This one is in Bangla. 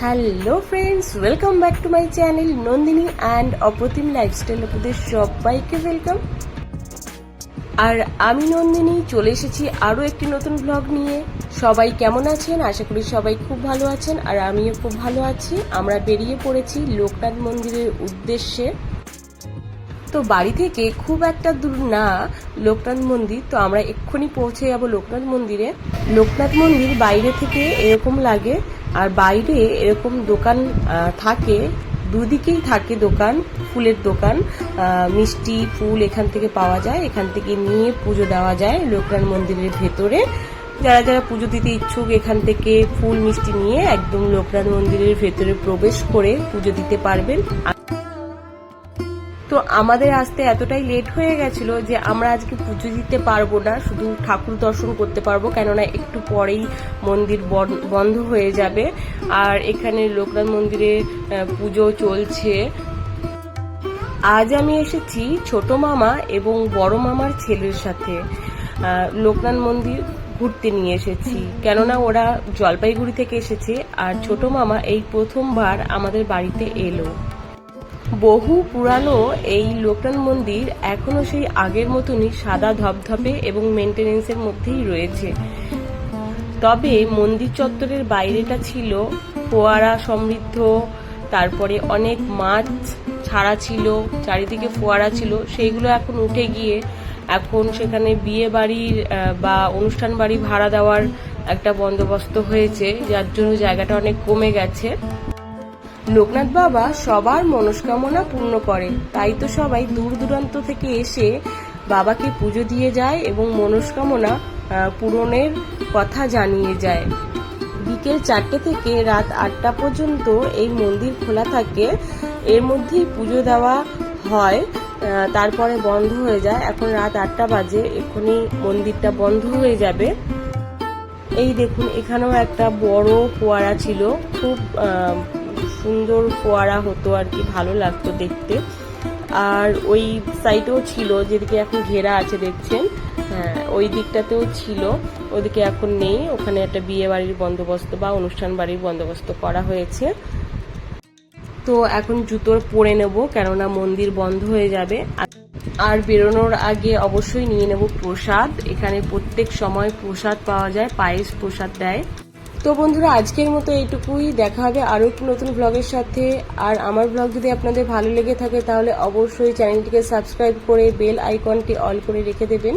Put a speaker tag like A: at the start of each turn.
A: Hello friends welcome back to my channel Nandini and Aprotim lifestyle আপনাদের সবাইকে ওয়েলকাম আর আমি নন্দিনী, চলে এসেছি আরও একটি নতুন ব্লগ নিয়ে। সবাই কেমন আছেন? আশা করি সবাই খুব ভালো আছেন, আর আমিও খুব ভালো আছি। আমরা বেরিয়ে পড়েছি লোকনাথ মন্দিরের উদ্দেশ্যে। তো বাড়ি থেকে খুব একটা দূর না লোকনাথ মন্দির, তো আমরা এক্ষুনি পৌঁছে যাব লোকনাথ মন্দিরে। লোকনাথ মন্দির বাইরে থেকে এরকম লাগে আর বাইরে এরকম দোকান থাকে। দুদিকেই থাকে দোকান, ফুলের দোকান। মিষ্টি, ফুল এখান থেকে পাওয়া যায়, এখান থেকে নিয়ে পুজো দেওয়া যায় লোকনাথ মন্দিরের ভেতরে। যারা যারা পুজো দিতে ইচ্ছুক এখান থেকে ফুল, মিষ্টি নিয়ে একদম লোকনাথ মন্দিরের ভেতরে প্রবেশ করে পুজো দিতে পারবেন। তো আমাদের আসতে এতটাই লেট হয়ে গেছিল যে আমরা আজকে পুজো দিতে পারব না, শুধু ঠাকুর দর্শন করতে পারব, কেননা একটু পরেই মন্দির বন- বন্ধ হয়ে যাবে। আর এখানে লোকনাথ মন্দিরে পুজো চলছে। আজ আমি এসেছি ছোট মামা এবং বড় মামার ছেলের সাথে। লোকনাথ মন্দির ঘুরতে নিয়ে এসেছি। কেননা ওরা জলপাইগুড়ি থেকে এসেছে, আর ছোট মামা এই প্রথমবার আমাদের বাড়িতে এলো। বহু পুরানো এই লোকনাথ মন্দির এখনও সেই আগের মতনই সাদা ধপধপে এবং মেনটেনেন্সের মধ্যেই রয়েছে। তবে মন্দির চত্বরের বাইরেটা ছিল ফোয়ারা সমৃদ্ধ, তারপরে অনেক মাছ ছাড়া ছিল, চারিদিকে ফোয়ারা ছিল, সেইগুলো এখন উঠে গিয়ে এখন সেখানে বিয়ে বাড়ির বা অনুষ্ঠান বাড়ি ভাড়া দেওয়ার একটা বন্দোবস্ত হয়েছে, যার জন্য জায়গাটা অনেক কমে গেছে। লোকনাথ বাবা সবার মনস্কামনা পূর্ণ করে। তাই তো সবাই দূর দূরান্ত থেকে এসে বাবাকে পুজো দিয়ে যায় এবং মনস্কামনা পূরণের কথা জানিয়ে যায়। বিকেল চারটে থেকে রাত আটটা পর্যন্ত এই মন্দির খোলা থাকে। এর মধ্যেই পুজো দেওয়া হয় তারপরে বন্ধ হয়ে যায়। এখন রাত আটটা বাজে, এক্ষুনি মন্দিরটা বন্ধ হয়ে যাবে। এই দেখুন, এখানেও একটা বড় ফোয়ারা ছিল। খুব সুন্দর ফোয়ারা হতো আর কি, ভালো লাগতো দেখতে। আর ওই সাইডেও ছিল, যেদিকে এখন ঘেরা আছে দেখছেন? হ্যাঁ ওই দিকটাতেও ছিল, ওদিকে এখন নেই। ওখানে একটা বিয়ে বাড়ির বন্দোবস্ত বা অনুষ্ঠান বাড়ির বন্দোবস্ত করা হয়েছে। তো এখন জুতোর পরে নেব, কেননা মন্দির বন্ধ হয়ে যাবে। আর- আর বেরোনোর আগে অবশ্যই নিয়ে নেব প্রসাদ। এখানে প্রত্যেক সময় প্রসাদ পাওয়া যায়, পায়েস প্রসাদ দেয়। তো বন্ধুরা, আজকের মতো এইটুকুই। দেখা হবে আরও একটু নতুন ব্লগের সাথে। আর আমার ব্লগ যদি আপনাদের ভালো লেগে থাকে, তাহলে অবশ্যই চ্যানেলটিকে সাবস্ক্রাইব করে বেল আইকনটি অল করে রেখে দেবেন।